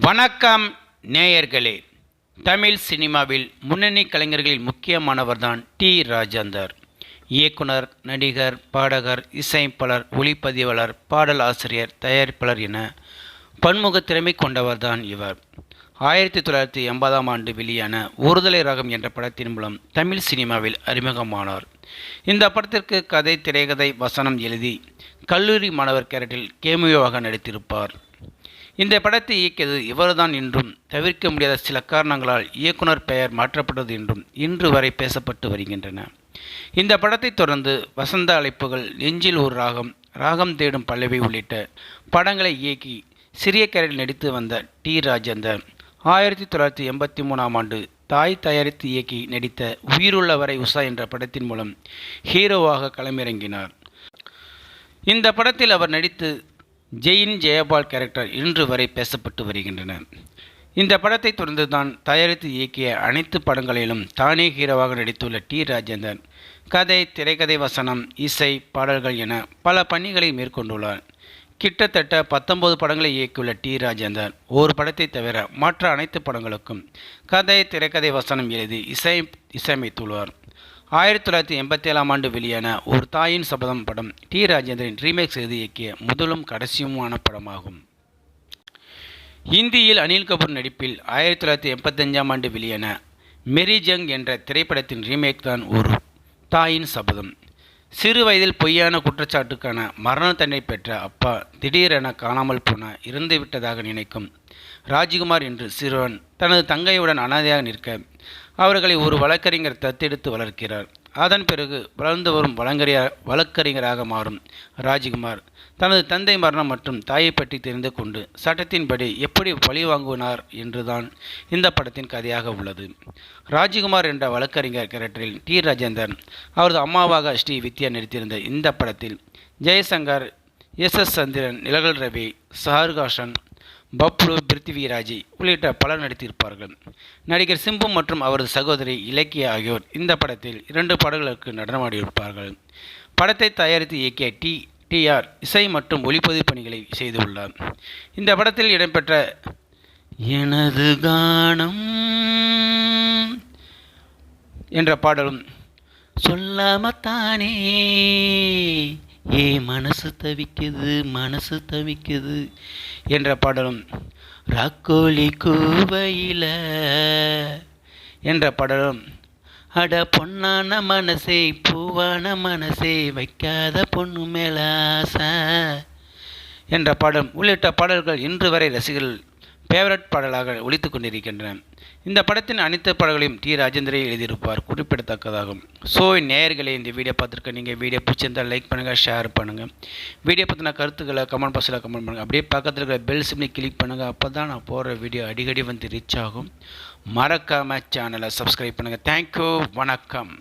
வணக்கம் நேயர்களே. தமிழ் சினிமாவில் முன்னணி கலைஞர்களில் முக்கியமானவர்தான் டி. ராஜேந்தர். இயக்குனர் நடிகர் பாடகர் இசையமைப்பாளர் ஒளிப்பதிவாளர் பாடல் ஆசிரியர் தயாரிப்பாளர் என பன்முக திறமை கொண்டவர்தான் இவர். ஆயிரத்தி தொள்ளாயிரத்தி எண்பதாம் ஆண்டு வெளியான ஒருதலை ராகம் என்ற படத்தின் மூலம் தமிழ் சினிமாவில் அறிமுகமானார். இந்த படத்திற்கு கதை திரைக்கதை வசனம் எழுதி கல்லூரி மாணவர் கேரட்டில் கேமியோவாக நடித்திருப்பார். இந்த படத்தை இயக்கியது இவர்தான் என்றும் தவிர்க்க முடியாத சில காரணங்களால் இயக்குனர் பெயர் மாற்றப்பட்டது என்றும் இன்று வரை பேசப்பட்டு வருகின்றன. இந்த படத்தை தொடர்ந்து வசந்த அழைப்புகள் நெஞ்சில் ஒரு ராகம் ராகம் தேடும் பல்லவி உள்ளிட்ட படங்களை இயக்கி சிறிய கரையில் நடித்து வந்த டி. ராஜேந்தர் ஆயிரத்தி தொள்ளாயிரத்தி எண்பத்தி மூணாம் ஆண்டு தாய் தயாரித்து இயக்கி நடித்த உயிருள்ள வரை உஷா என்ற படத்தின் மூலம் ஹீரோவாக களமிறங்கினார். இந்த படத்தில் அவர் நடித்து ஜெயின் ஜெயபால் கேரக்டர் இன்று வரை பேசப்பட்டு வருகின்றன. இந்த படத்தை தொடர்ந்து தான் தயாரித்து இயக்கிய அனைத்து படங்களிலும் தானே ஹீரோவாக நடித்துள்ள டி. ராஜேந்தர் கதை திரைக்கதை வசனம் இசை பாடல்கள் என பல பணிகளை மேற்கொண்டுள்ளார். கிட்டத்தட்ட பத்தொன்பது படங்களை இயக்கியுள்ள டி. ராஜேந்தர் ஒரு படத்தை தவிர மற்ற அனைத்து படங்களுக்கும் கதை திரைக்கதை வசனம் எழுதி இசை இசையமைத்துள்ளார். ஆயிரத்தி தொள்ளாயிரத்தி எண்பத்தி ஏழாம் ஆண்டு வெளியான ஒரு தாயின் சபதம் படம் டி ராஜேந்திரன் ரீமேக் செய்து இயக்கிய முதலும் கடைசியுமான படமாகும். இந்தியில் அனில் கபூர் நடிப்பில் ஆயிரத்தி தொள்ளாயிரத்தி எண்பத்தஞ்சாம் ஆண்டு வெளியான மெரி ஜங் என்ற திரைப்படத்தின் ரீமேக் தான் ஒரு தாயின் சபதம். சிறு வயதில் பொய்யான குற்றச்சாட்டுக்கான மரண தண்டனை பெற்ற அப்பா திடீரென காணாமல் போன இறந்துவிட்டதாக நினைக்கும் ராஜ்குமார் என்று சிறுவன் தனது தங்கையுடன் அனாதையாக நிற்க அவர்களை ஒரு வழக்கறிஞர் தத்தெடுத்து வளர்க்கிறார். அதன் பிறகு வளர்ந்து வரும் வழங்கறியா வழக்கறிஞராக மாறும் ராஜ்குமார். தனது தந்தை மரணம் மற்றும் தாயை பற்றி தெரிந்து கொண்டு சட்டத்தின்படி எப்படி பழி வாங்குனார் என்றுதான் இந்த படத்தின் கதையாக உள்ளது. ராஜ்குமார் என்ற வழக்கறிஞர் கேரக்டரில் டி. ராஜேந்தர் அவரது அம்மாவாக ஸ்ரீ வித்யா நடித்திருந்த இந்த படத்தில் ஜெயசங்கர் எஸ். எஸ். சந்திரன் நிலகல் ரவி சஹர்காஷன் பப்ளு பிருத்திவிராஜி உள்ளிட்ட பலர் நடித்திருப்பார்கள். நடிகர் சிம்பு மற்றும் அவரது சகோதரி இலக்கிய ஆகியோர் இந்த படத்தில் இரண்டு பாடல்களுக்கு நடனமாடியிருப்பார்கள். படத்தை தயாரித்து இயக்கிய டி டிஆர் இசை மற்றும் ஒளிப்பதிவு பணிகளை செய்துள்ளார். இந்த படத்தில் இடம்பெற்ற எனது கானம் என்ற பாடலும் சொல்லாமத்தானே ஏ மனசு தவிக்குது மனசு தவிக்குது என்ற பாடலும் ராக்கோலி கூவையில என்ற பாடலும். அட பொன்னான மனசே பூவான மனசே வைக்காத பொண்ணு மேலாச என்ற பாடல் உள்ளிட்ட பாடல்கள் இன்று வரை ரசிகர்கள் ஃபேவரட் பாடலாக ஒழித்து கொண்டிருக்கின்றன. இந்த படத்தின் அனைத்து பாடல்களையும் டி ராஜேந்திரே எழுதியிருப்பார். குறிப்பிடத்தக்கதாகும். ஸோ நேயர்களே இந்த வீடியோ பார்த்துருக்க நீங்கள் வீடியோ பிடிச்சிருந்தால் லைக் பண்ணுங்கள் ஷேர் பண்ணுங்கள் வீடியோ பற்றின கருத்துக்களை கமெண்ட் பாக்ஸில் கமெண்ட் பண்ணுங்கள் அப்படியே பக்கத்தில் இருக்கிற பெல் சிம்னி கிளிக் பண்ணுங்கள் அப்போ தான் நான் போடுற வீடியோ அடிக்கடி வந்து ரீச் ஆகும். மறக்காமல் சேனலை சப்ஸ்கிரைப் பண்ணுங்கள் தேங்க்யூ வணக்கம்.